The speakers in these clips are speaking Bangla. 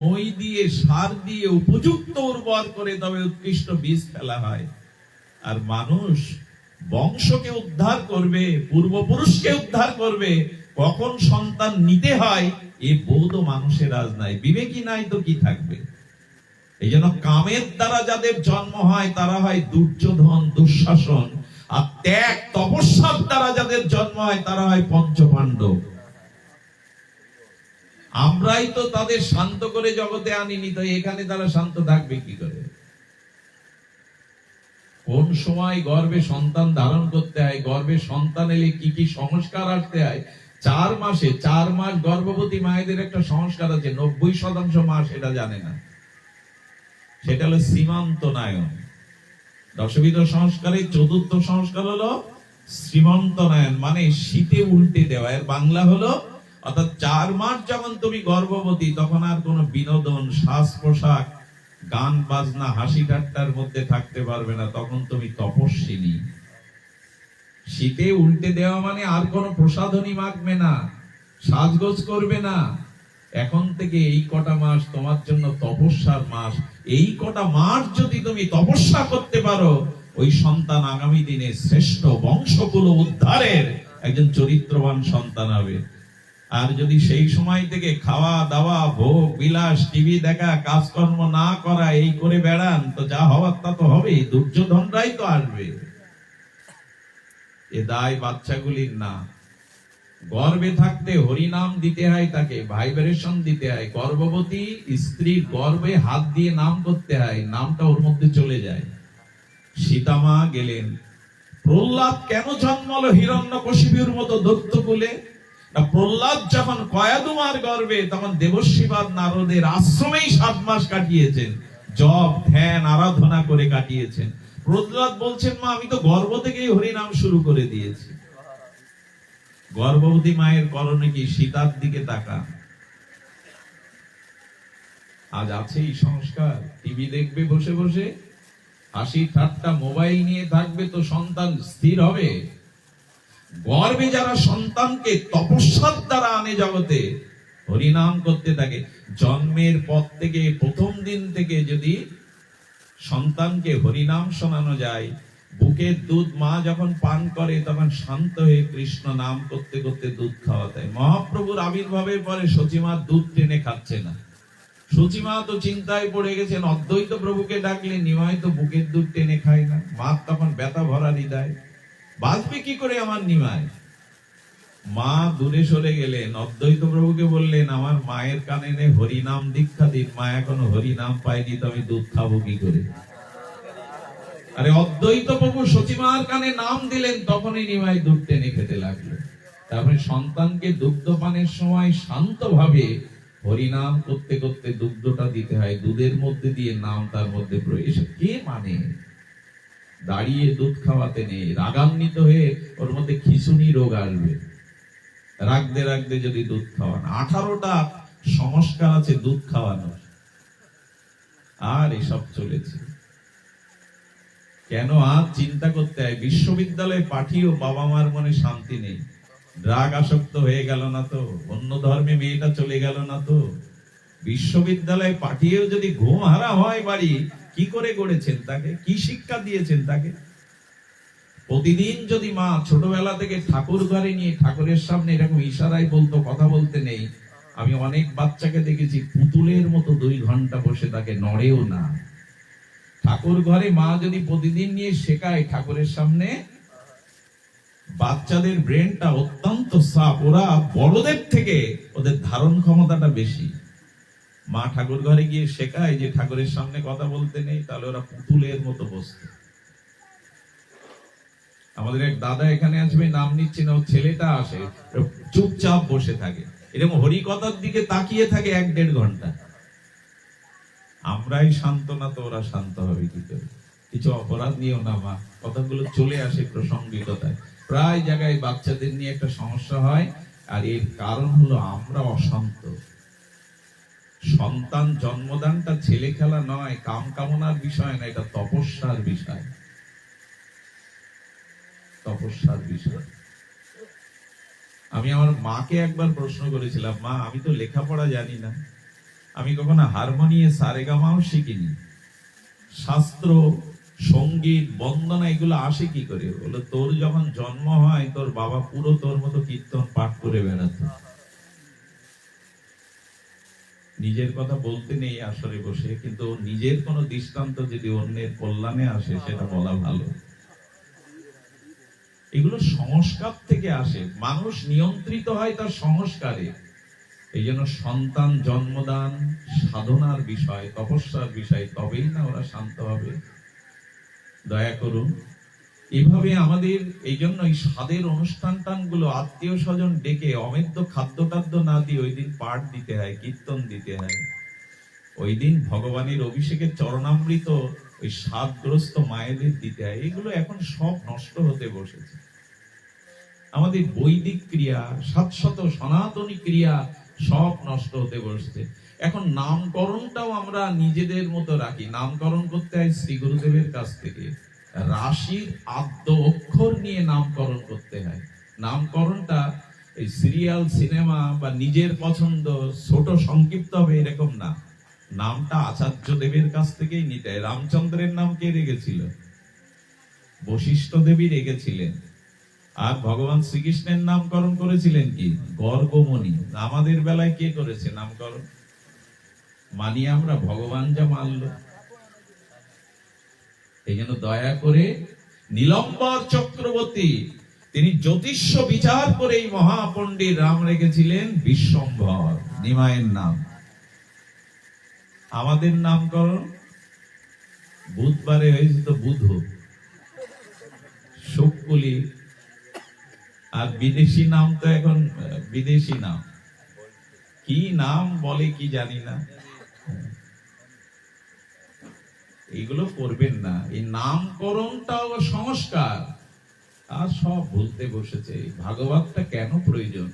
মই দিয়ে সার দিয়ে উপযুক্ত উর্বর করে তবে উৎকৃষ্ট বীজ ফেলা হয়। আর মানুষ বংশকে উদ্ধার করবে, পূর্বপুরুষকে উদ্ধার করবে, কখন সন্তান নিতে হয়, এ বোধ মানুষের আজ নাই। বিবেকী নাই তো কি থাকবে? এই জন্য কামের দ্বারা যাদের জন্ম হয়, তারা হয় দুর্যোধন, দুঃশাসন। আর ত্যাগ, তপস্যার দ্বারা যাদের জন্ম হয়, তারা হয় পঞ্চপাণ্ডব। আমরাই তো তাদের শান্ত করে জগতে আনিনি, তো এখানে তারা শান্ত থাকবে কি করে? কোন সময় গর্ভে সন্তান ধারণ করতে হয়, গর্ভে সন্তান এলে কি কি সংস্কার আসতে হয়? চার মাসে, চার মাস গর্ভবতী মায়েদের একটা সংস্কার আছে, নব্বই শতাংশ মাস এটা জানে না। সেটা হলো সীমান্ত নায়ন। দশবিধ সংস্কারের চতুর্থ সংস্কার হলো শ্রীমন্ত নায়ন মানে শীতে উল্টে দেওয়া। এর বাংলা হলো অর্থাৎ চার মাস যখন তুমি গর্ভবতী, তখন আর কোনো বিনোদন শ্বাস পোশাক গান, বাজনা, হাসি ঠাট্টার মধ্যে থাকতে পারবে না, তখন তুমি তপস্বিনী। শীতে উল্টে দেওয়া মানে আর কোনো প্রসাধনী মাখবে না, সাজগোজ করবে না। এখন থেকে এই কটা মাস তোমার জন্য তপস্যার মাস। এই কটা মাস যদি তুমি তপস্যা করতে পারো, ওই সন্তান আগামী দিনে শ্রেষ্ঠ বংশকুল উদ্ধারের একজন চরিত্রবান সন্তান হবে। আর যদি সেই সময় থেকে খাওয়া, দাওয়া, ভোগ, বিলাস, টিভি দেখা, কাজকর্ম না করা, এই করে বেড়ান, তো যা হওয়ার তা তো হবে দুর্যোধনরাই তো আসবে। এ দায় বাচ্চাগুলির না। গর্বে থাকতে হরিনাম দিতে হয় তাকে, ভাইব্রেশন দিতে হয়। গর্ভবতী স্ত্রীর গর্ভে হাত দিয়ে নাম করতে হয়, নামটা ওর মধ্যে চলে যায়। সীতামা গেলেন। প্রহ্লাদ কেন জন্মালো হিরণ্য মতো দত্ত কুলে প্রহ্লাদ যখন কয়াদুমার গর্ভে তখন দেবশিবাদ নারদের আশ্রমেই সাত মাস কাটিয়েছেন। জপ, ধ্যান, আরাধনা করে কাটিয়েছেন। প্রহ্লাদ বলছেন, মা, আমি তো গর্ভ থেকেই হরিনাম শুরু করে দিয়েছি। গর্ভবতী মায়ের করণে কি সীতার দিকে তাকা আজ আছে এই সংস্কার। টিভি দেখবে বসে বসে। হাসি ঠাট্টা মোবাইল নিয়ে থাকবে তো সন্তান স্থির হবে। গর্বে যারা সন্তানকে তপস্যার দ্বারা আনে জগতে, হরিনাম করতে থাকে। জন্মের পর থেকে, প্রথম দিন থেকে যদি সন্তানকে হরিনাম শোনানো যায়, বুকের দুধ মা যখন পান করে, তখন শান্ত হয়ে কৃষ্ণ নাম করতে করতে দুধ খাওয়া হয় মহাপ্রভুর আবির্ভাবের পরে সচিমা দুধ টেনে খাচ্ছে না। সচিমা তো চিন্তায় পড়ে গেছেন, অদ্বৈত প্রভুকে ডাকলে নিমাই তো বুকের দুধ টেনে খায় না। মা তখন ব্যথা ভরা হৃদয় বাঁচবে কি করে আমার নিমায় মা দূরে সরে গেলেন। অদ্বৈত প্রভুকে বললেন, আমার মায়ের কানে নে হরিনাম দীক্ষা দিন। মা এখনও হরিনাম পাইনি তো আমি দুধ খাব কি করে? আরে অদ্বৈত প্রভু সচিমার কানে নাম দিলেন, তখনই নিমাই দুধ টেনে খেতে লাগল। তারপরে সন্তানকে দুগ্ধ পানের সময় শান্তভাবে হরিনাম করতে করতে দুগ্ধটা দিতে হয়। দুধের মধ্যে দিয়ে নাম তার মধ্যে এসব কে মানে? দাঁড়িয়ে দুধ খাওয়াতে নেই, রাগান্বিত হয়ে ওর মধ্যে খিচুনি রোগ আসবে। রাখতে রাখতে যদি দুধ খাওয়ান, আঠারোটা সংস্কার আছে দুধ খাওয়ানোর। আর এসব চলেছে। কেন আজ চিন্তা করতে হয়? বিশ্ববিদ্যালয়ে পাঠিয়েও বাবা মার মনে শান্তি নেই। ড্রাগ আসক্ত হয়ে গেল না তো? অন্য ধর্মে মেয়েটা চলে গেল না তো? বিশ্ববিদ্যালয়ে পাঠিয়েও যদি ঘুম হারা হয় বাড়ি কি করে গড়েছেন তাকে? কি শিক্ষা দিয়েছেন তাকে? প্রতিদিন যদি মা ছোটবেলা থেকে ঠাকুর ঘরে নিয়ে ঠাকুরের সামনে এরকম ইশারায় বলতো, কথা বলতে নেই, আমি অনেক বাচ্চাকে দেখেছি পুতুলের মতো দুই ঘণ্টা বসে তাকে নড়েও না। ঠাকুর ঘরে মা যদি প্রতিদিন নিয়ে শেখায় ঠাকুরের সামনে, বাচ্চাদের ব্রেনটা অত্যন্ত সাপ ওরা বড়দের থেকে ওদের ধারণ ক্ষমতাটা বেশি। মা ঠাকুর ঘরে গিয়ে শেখায় যে ঠাকুরের সামনে কথা বলতে নেই, তাহলে ওরা পুতুলের মতো বসতে। আমাদের এক দাদা এখানে আসবে, নাম নিচ্ছে না ছেলেটা আসে, চুপচাপ বসে থাকে। এরকম হরিকথার দিকে তাকিয়ে থাকে এক দেড় ঘণ্টা। আমরাই শান্ত না তো ওরা শান্ত হবে কি করে? কিছু অপরাধ নিয়েও না, মা। কথাগুলো চলে আসে প্রসঙ্গিকতায়। প্রায় জায়গায় বাচ্চাদের নিয়ে একটা সমস্যা হয়, আর এর কারণ হলো আমরা অশান্ত। সন্তান জন্মদানটা ছেলে খেলা নয়, কাম কামনার বিষয় না, এটা তপস্যার বিষয়। তপস্যার বিষয়। আমি আমার মাকে একবার প্রশ্ন করেছিলাম, মা, আমি তো লেখাপড়া জানি না। আমি কখনো হারমোনিয়ে সারেগামাও শিখিনি। শাস্ত্র, সংগীত, বন্দনা, এগুলো আসে কি করে? বলো, তোর যখন জন্ম হয়, তোর বাবা পুরো তোর মতো কীর্তন পাঠ করে বেড়াতো। নিজের কথা বলতে নেই আসরে বসে, কিন্তু নিজের কোনো দৃষ্টান্ত যদি অন্যের কল্যাণে আসে, সেটা বলা ভালো। এগুলো সংস্কার থেকে আসে। মানুষ নিয়ন্ত্রিত হয় তার সংস্কারে। এই জন্য সন্তান জন্মদান সাধনার বিষয়, তপস্যার বিষয়, তবেই না ওরা শান্ত হবে। দয়া করুন এভাবে আমাদের এই জন্য এই স্বাদের অনুষ্ঠান টানগুলো আত্মীয় স্বজন ডেকে অমেদ্য খাদ্য টাদ্য না দিয়ে ওই দিন পাঠ দিতে হয়, কীর্তন দিতে হয়। ওই দিন ভগবানের অভিষেকের চরণামৃত ওই স্বাদগ্রস্ত মায়েদের দিতে হয়। এগুলো এখন সব নষ্ট হতে বসেছে। আমাদের বৈদিক ক্রিয়া, সাতশত সনাতনী ক্রিয়া সব নষ্ট হতে বসছে। এখন নামকরণটাও আমরা নিজেদের মতো রাখি। নামকরণ করতে হয় শ্রী গুরুদেবের কাছ থেকে। রাশির আদ্য অক্ষর নিয়ে নামকরণ করতে হয়। নামকরণটা এই সিরিয়াল, সিনেমা বা নিজের পছন্দ, ছোট সংক্ষিপ্ত হবে এরকম না। নামটা আচার্য দেবের কাছ থেকেই নিতে রামচন্দ্রের নাম কে রেখেছিল? বশিষ্ঠ দেবী রেখেছিলেন। আর ভগবান শ্রীকৃষ্ণের নামকরণ করেছিলেন কি? গর্গমণি। আমাদের বেলায় কে করেছে নামকরণ? মানি আমরা ভগবান যা মানল। এই জন্য দয়া করে নীলম্বর চক্রবর্তী, তিনি জ্যোতিষ্য বিচার করে এই মহাপণ্ডিত রাম রেখেছিলেন বিশ্বম্ভর নিমায়ের নাম। আমাদের নামকরণ বুধবারে হয়েছে তো বুধ। শুকুলি আর বিদেশি নাম তো এখন, বিদেশি নাম। কি নাম বলে কি জানি না। এইগুলো করবেন না। এই নামকরণটাও সংস্কার। আর সব ভুলতে বসেছে। ভাগবতটা কেন প্রয়োজন?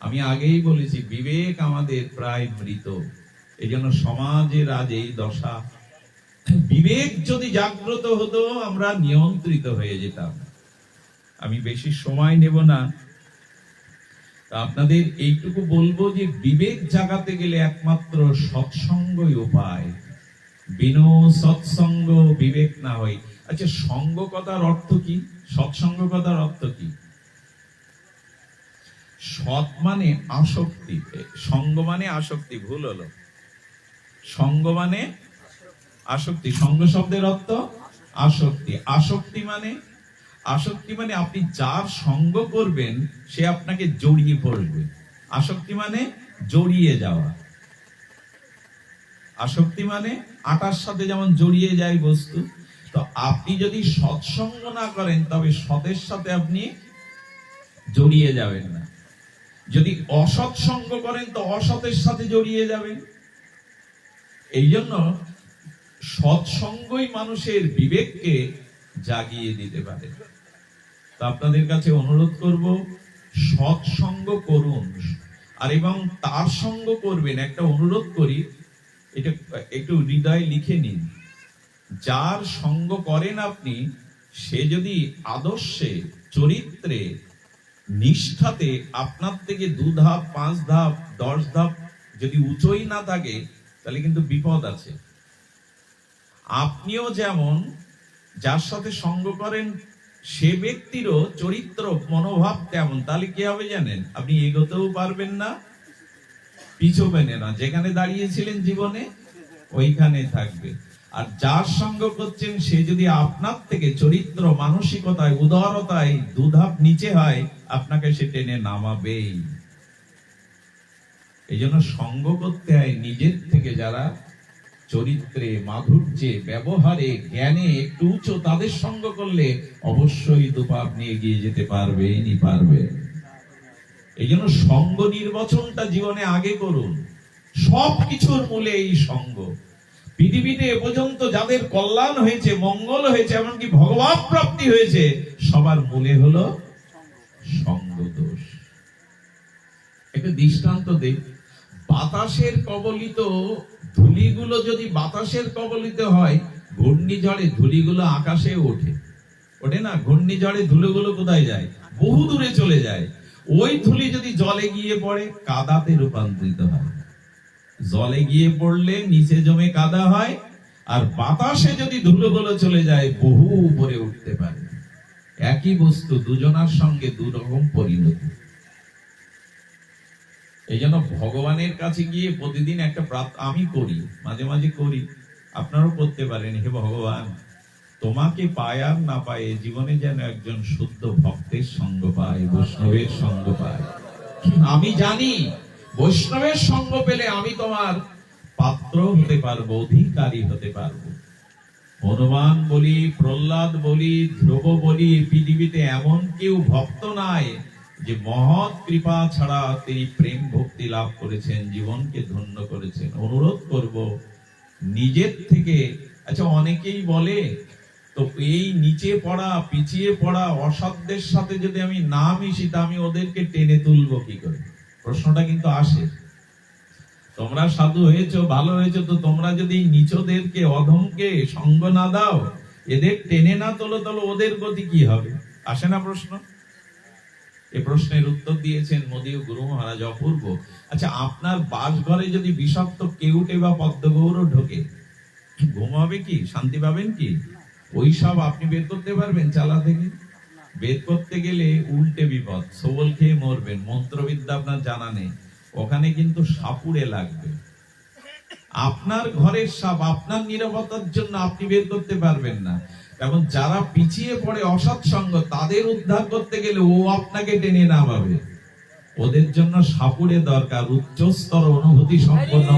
আমি আগেই বলেছি, বিবেক আমাদের প্রায় মৃত। এই জন্য সমাজের আজ এই দশা। বিবেক যদি জাগ্রত হতো, আমরা নিয়ন্ত্রিত হয়ে যেতাম। আমি বেশি সময় নেব না। আপনাদের এইটুকু বলব যে, বিবেক জাগাতে গেলে একমাত্র সৎসঙ্গই উপায়। বিনো সৎসঙ্গ বিবেক না হয়। আচ্ছা সঙ্গ কথার অর্থ কি? সৎসঙ্গ কথার অর্থ কি? সৎ মানে আসক্তি। সঙ্গ মানে আসক্তি, ভুল হলো। সঙ্গ মানে আসক্তি। সঙ্গ শব্দের অর্থ আসক্তি। আসক্তি মানে আসক্তি মানে আপনি যার সঙ্গ করবেন, সে আপনাকে জড়িয়ে পড়বে। আসক্তি মানে জড়িয়ে যাওয়া। আসক্তি মানে আটার সাথে যেমন জড়িয়ে যায় বস্তু, তো আপনি যদি সৎসঙ্গ না করেন, তবে সতের সাথে আপনি জড়িয়ে যাবেন না। যদি অসৎ সঙ্গ করেন, তো অসতের সাথে জড়িয়ে যাবেন। এই জন্য সৎসঙ্গই মানুষের বিবেককে জাগিয়ে দিতে পারে। তো আপনাদের কাছে অনুরোধ করব, সৎসঙ্গ করুন। আর এবং তার সঙ্গ করবেন। একটা অনুরোধ করি এটা একটু হৃদয়ে লিখে নিন। যার সঙ্গ করেন আপনি, সে যদি আদর্শে, চরিত্রে, নিষ্ঠাতে আপনার থেকে দু ধাপ, পাঁচ ধাপ, দশ ধাপ যদি উঁচুই না থাকে, তাহলে কিন্তু বিপদ আছে। আপনিও যেমন, যার সাথে সঙ্গ করেন, সে ব্যক্তিরও চরিত্র, মনোভাব তেমন, তাহলে কি হবে জানেন? আপনি এগোতেও পারবেন না। পিছবেন না। যেখানে দাঁড়িয়েছিলেন জীবনে, ওইখানে থাকবে। আর যার সঙ্গ করছেন, সে যদি আপনার থেকে চরিত্র, মানসিকতায়, উদারতায় দুধাপ নিচে হয়, আপনাকে সে টেনে নামাবেই। এই জন্য সঙ্গ করতে হয় নিজের থেকে যারা চরিত্রে, মাধুর্যে, ব্যবহারে, জ্ঞানে একটু উঁচু তাদের সঙ্গ করলে অবশ্যই দুপাপ নিয়ে গিয়ে যেতে পারবেনই পারবে এই জন্য সঙ্গ নির্বাচনটা জীবনে আগে করুন। সব কিছুর মূলে এই সঙ্গ। পৃথিবীতে এ পর্যন্ত যাদের কল্যাণ হয়েছে, মঙ্গল হয়েছে, এমনকি ভগবান প্রাপ্তি হয়েছে, সবার মূলে হলো সঙ্গ দোষ। একটা দৃষ্টান্ত দেখ বাতাসের কবলিত ধুলিগুলো যদি বাতাসের কবলিত হয়, ঘূর্ণিঝড়ে ধুলিগুলো আকাশে ওঠে। ওঠে না? ঘূর্ণিঝড়ে ধুলোগুলো কোথায় যায়? বহু দূরে চলে যায়। ওই ধুলি যদি জলে গিয়ে পড়ে, কাদাতে রূপান্তরিত হয় জলে গিয়ে পড়লে নিচে জমে কাদা হয়, আর বাতাসে যদি ধুলোগুলো চলে যায়, বহু উপরে উঠতে পারে। একই বস্তু দুজনার সঙ্গে দু রকম পরিণতি। এই জন্য ভগবানের কাছে গিয়ে প্রতিদিন একটা আমি করি, মাঝে মাঝে করি। আপনারও করতে পারেন, হে ভগবান। তোমাকে পায় আর না পায় জীবনে যেন একজন শুদ্ধ ভক্তের সঙ্গ পায়, বৈষ্ণবের সঙ্গ পায়। আমি জানি, বৈষ্ণবের সঙ্গ পেলে আমি তোমার পাত্র হতে পারব, অধিকারী হতে পারব। হনুমান বলি, প্রহ্লাদ বলি, ধ্রুব বলি, পৃথিবীতে এমন কেউ ভক্ত নাই যে মহৎ কৃপা ছাড়া তিনি প্রেম ভক্তি লাভ করেছেন, জীবনকে ধন্য করেছেন। অনুরোধ করব, নিজের থেকে আচ্ছা অনেকেই বলে তো এই নিচে পড়া, পিছিয়ে পড়া অসাধ্যের সাথে যদি আমি না মিশি, তা আমি ওদেরকে টেনে তুলবো কি করে? প্রশ্নটা কিন্তু আসে। তোমরা সাধু হয়েছো, ভালো হয়েছো, তো তোমরা যদি নিচদেরকে, অধমকে সঙ্গ না দাও, এদের টেনে না তোলো তোলো ওদের গতি কি হবে? আসে না প্রশ্ন? এ প্রশ্নের উত্তর দিয়েছেন মোদী গুরু মহারাজ অপূর্ব। আচ্ছা আপনার বাসঘরে যদি বিষাক্ত কেউটে বা পদ্মগৌর ঢোকে, ঘুমাবে কি? শান্তি পাবেন কি? ওই সব আপনি বের করতে পারবেন, চালা থেকে। বের করতে গেলে উল্টে বিপদ, সবল খেয়ে মরবেন, মন্ত্রবিদ্যা আপনার জানা নেই। ওখানে কিন্তু সাপুড়ে লাগবে। আপনার ঘরের সাপ, আপনার নিরাপত্তার জন্য আপনি বের করতে পারবেন না। এবং যারা পিছিয়ে পড়ে অসৎ সঙ্গ, তাদের উদ্ধার করতে গেলে ও আপনাকে টেনে না নামাবে ওদের জন্য সাপুড়ে দরকার, উচ্চস্তর অনুভূতি সম্পন্ন